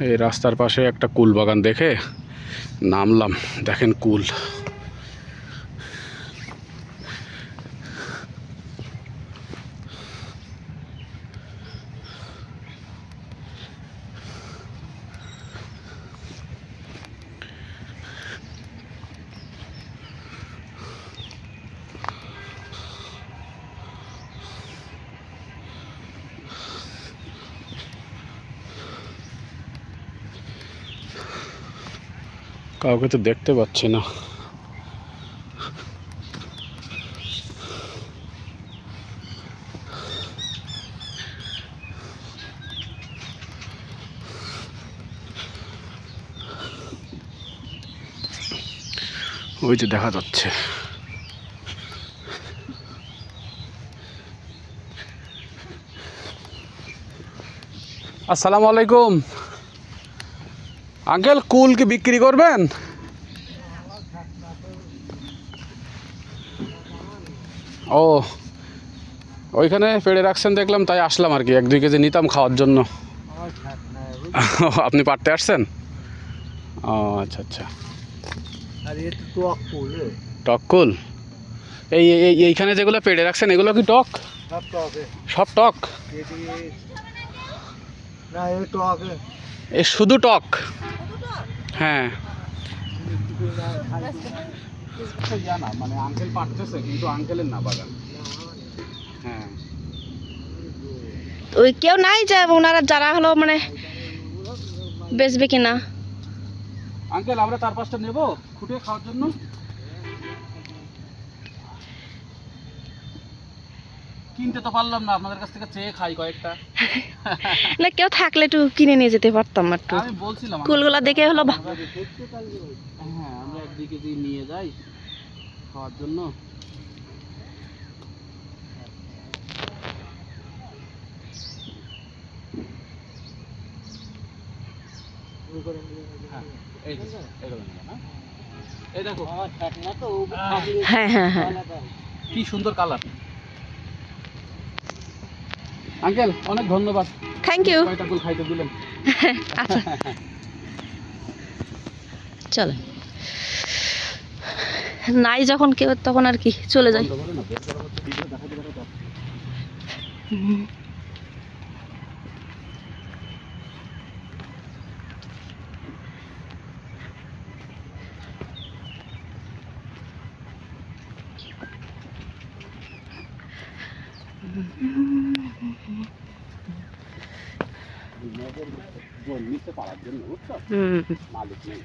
এই রাস্তার পাশে একটা কুল বাগান দেখে নামলাম। দেখেন কুল। কাউকে তো দেখতে পাচ্ছি না। ওই যে দেখা যাচ্ছে। আসসালামু আলাইকুম। আঙ্কেল কুল কি বিক্রি করবেন? ও ওইখানে পেড়ে রাখছেন দেখলাম তাই আসলাম আর কি এক দুই কেজি নিতাম খাওয়ার জন্য। আপনি পারতে আসছেন? ও আচ্ছা আচ্ছা। টক কুল? এই এই এইখানে যেগুলো পেড়ে রাখছেন এগুলো কি টক? সব টকে এ শুধু টক? হ্যাঁ। জানা মানে আঙ্কেল পারতেছে কিন্তু আঙ্কেলের না বাগান। হ্যাঁ। ওই কেউ নাই যে ওনারা যারা হলো মানে বেচবে কিনা? আঙ্কেল আমরা চার পাঁচটা নেব খুঁটে খাওয়ার জন্য? কিনতে তো পারলাম না আপনাদের কাছ থেকে চেয়ে খাই কয়েকটা। না কেউ থাকলে একটু কিনে নিয়ে যেতে পারতাম একটু। আমি বলছিলাম কুলগুলা দেখে হলো হ্যাঁ আমরা এক দুই কেজি নিয়ে যাই খাওয়ার জন্য। হ্যাঁ, এই যে, এগুলো নেব না? এই দেখো। হ্যাঁ হ্যাঁ হ্যাঁ। কি সুন্দর কালার। আঙ্কেল অনেক ধন্যবাদ। থ্যাংক ইউ খাইতে দিলেন? আচ্ছা। চলো। নাই যখন কেউ তখন আর কি চলে যাই। নিতে পারার জন্য মালিক নেই।